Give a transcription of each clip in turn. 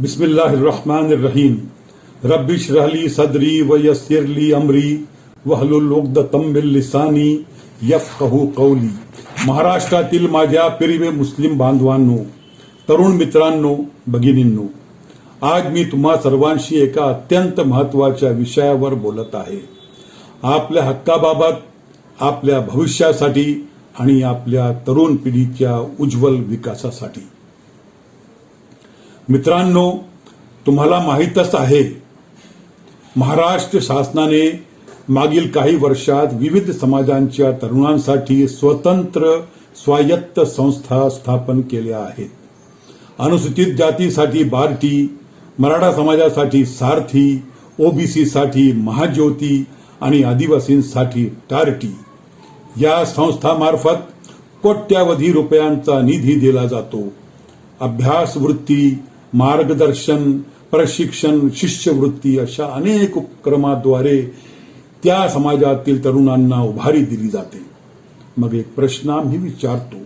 बिस्मिल्लाहिर्रहमानिर्रहीम रब्बी रहली सदरी व यस्सिरली अमरी वहलुल उक्दतम मिन लिसानी यफकहू कौली महाराष्ट्रातील माझ्या प्रिय मुस्लिम बांधवांनो तरुण मित्रांनो भगिनींनो आज मी तुम्हा सर्वांशी एका अत्यंत महत्त्वाच्या विषयावर बोलत आहे आपल्या हक्काबाबत आपल्या भविष्यासाठी आणि आपल्या तरुण पिढीच्या उज्ज्वल विकासासाठी मित्रांनो तुम्हाला माहीतच आहे महाराष्ट्र शासनाने मागील काही वर्षात विविध समाजांच्या तरुणांसाठी स्वतंत्र स्वायत्त संस्था स्थापन केल्या आहेत. अनुसूचित जातीसाठी बार्टी मराठा समाजासाठी सारथी ओबीसीसाठी महाज्योती आणि आदिवासींसाठी टार्टी. या संस्थामार्फत कोट्यावधी रुपयांचा निधी दिला जातो. अभ्यास वृत्ती मार्गदर्शन प्रशिक्षण शिष्यवृत्ती अशा अनेक उपक्रमाद्वारे त्या समाजातील तरुणांना उभारी दिली जाते. मग एक प्रश्न आम्ही विचारतो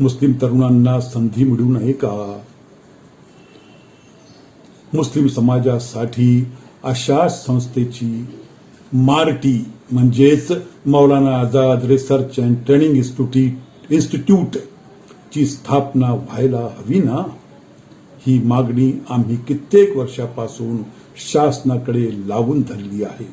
मुस्लिम तरुणांना संधी मिळू नये का? मुस्लिम समाजासाठी अशा संस्थेची मार्टी म्हणजेच Maulana Azad research and training institute institute ची स्थापना व्हायला हवी ना? ही मागणी आम्ही कित्येक वर्षापासून शासनाकडे लावून धरली आहे.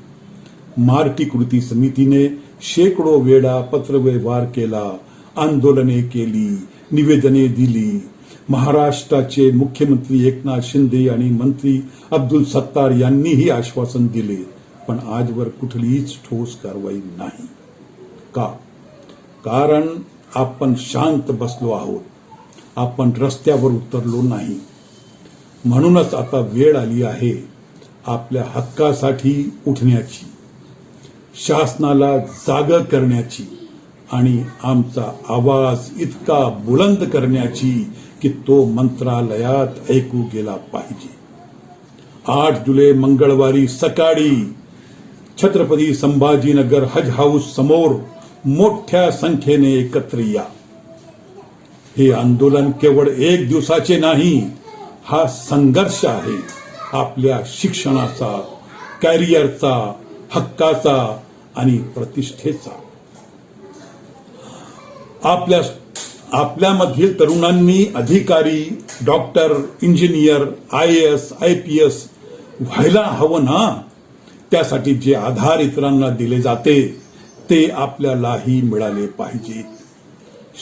मार्टी कृती समितीने शेकडो वेळा पत्रव्यवहार केला आंदोलने केली निवेदने दिली. महाराष्ट्राचे मुख्यमंत्री एकनाथ शिंदे आणि मंत्री अब्दुल सत्तार यांनीही आश्वासन दिले पण आजवर कुठलीच ठोस कारवाई नाही. का? कारण आपण शांत बसलो आहोत. आपण रस्त्यावर उतरलो नाही. म्हणूनच आता वेळ आली आहे आपल्या हक्कासाठी उठण्याची शासनाला जाग करण्याची आणि आमचा आवाज इतका बुलंद करण्याची की तो मंत्रालयात ऐकू गेला पाहिजे. आठ जुलै मंगळवारी सकाळी छत्रपती संभाजीनगर हज हाऊस समोर मोठ्या संख्येने एकत्र या. हे आंदोलन केवळ एक दिवसाचे नाही हा संघर्ष आहे. आपल्या शिक्षणाचा कॅरियरचा हक्काचा आणि प्रतिष्ठेचा. आपल्या आपल्यामधील तरुणांनी अधिकारी doctor engineer I S I P S व्हायला हवं ना? त्यासाठी जे आधार इतरांना दिले जाते ते आपल्यालाही मिळाले पाहिजेत.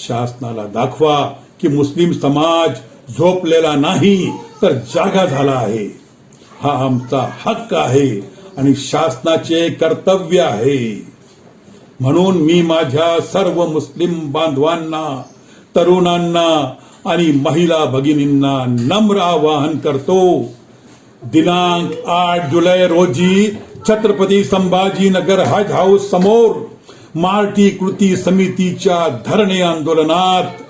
शासनाला दाखवा की मुस्लिम समाज झोपलेला नाही तर जागा झाला आहे. हा आमचा हक्क आहे आणि शासनाचे कर्तव्य आहे. म्हणून मी माझ्या सर्व मुस्लिम बांधवांना तरुणांना आणि महिला भगिनींना नम्र आवाहन करतो. दिनांक आठ जुलै रोजी छत्रपती संभाजीनगर हज हाऊस समोर मार्टी कृती समितीच्या धरणे आंदोलनात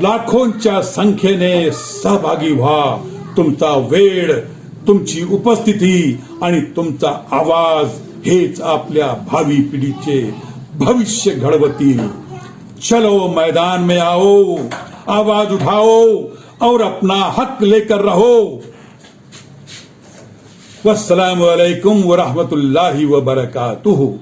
लाखोंच्या संख्येने सहभागी व्हा. तुमचा वेळ तुमची उपस्थिती आणि तुमचा आवाज हेच आपल्या भावी पिढीचे भविष्य घडवतील. चलो मैदान में आओ. आवाज उठाओ और अपना हक लेकर रहो. वस्सलाम वालेकुम व रहमतुल्लाहि व बरकातुहू.